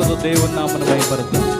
మాటలతో దేవుని నామను భయపడతాం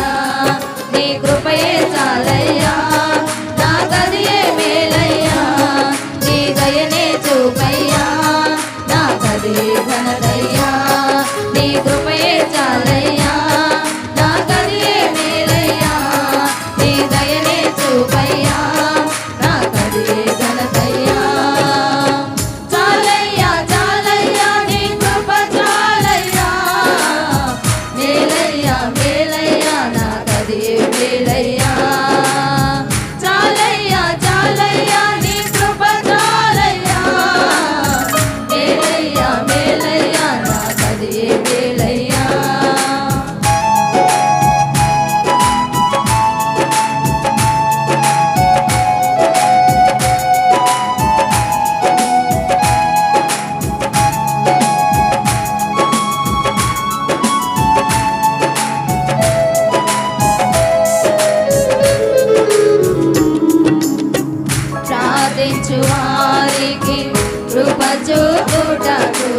కృప చూపుటకు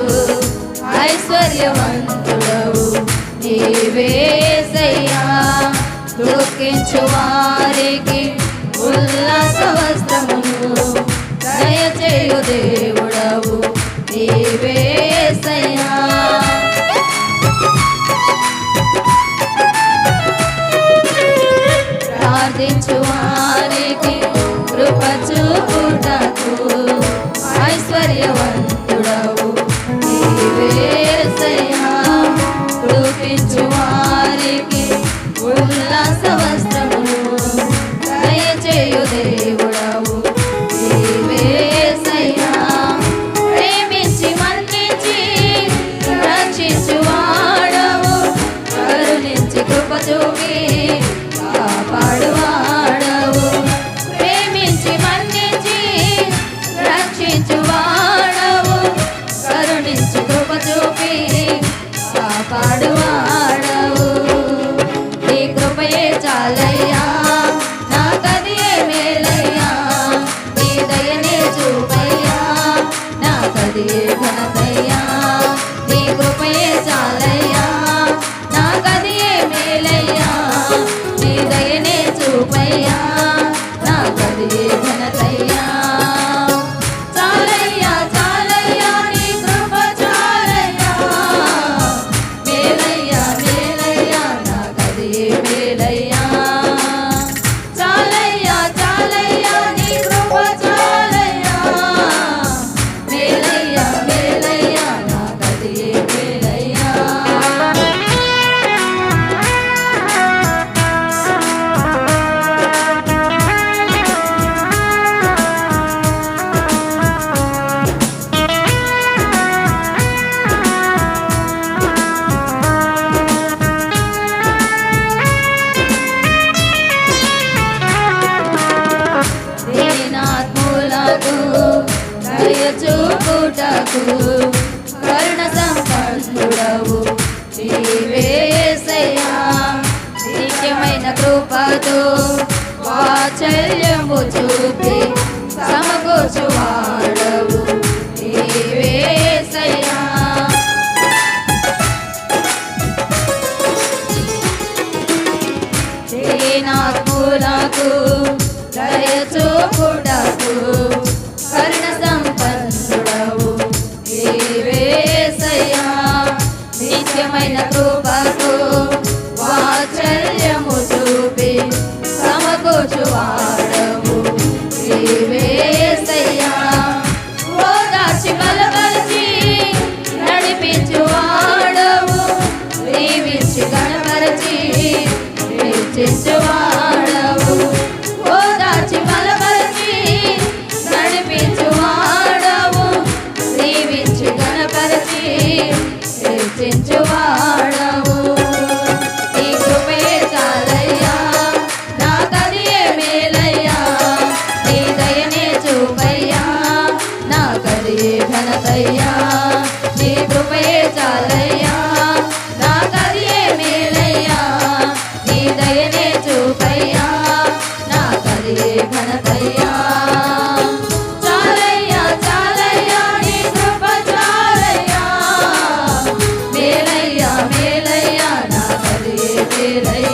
నీవేసయ్యా దుఃఖించు వారికి ఉల్లాస వస్త్రమును దయచేయు దేవు चालया చేయుటకు కరుణ సంపన్నుడవు. నీవేసయ్యామైన కృపతో వాచల్యము చూపి మేలయ్యా నీ కృపయే చాలయ్యా నా కదియే మేలయ్యా నీ దయనే చూపయ్యా నా కదియే ఘనతయ్యా. మేలయ్యా మేలయ్యా నా కదియే మేలయ్యా.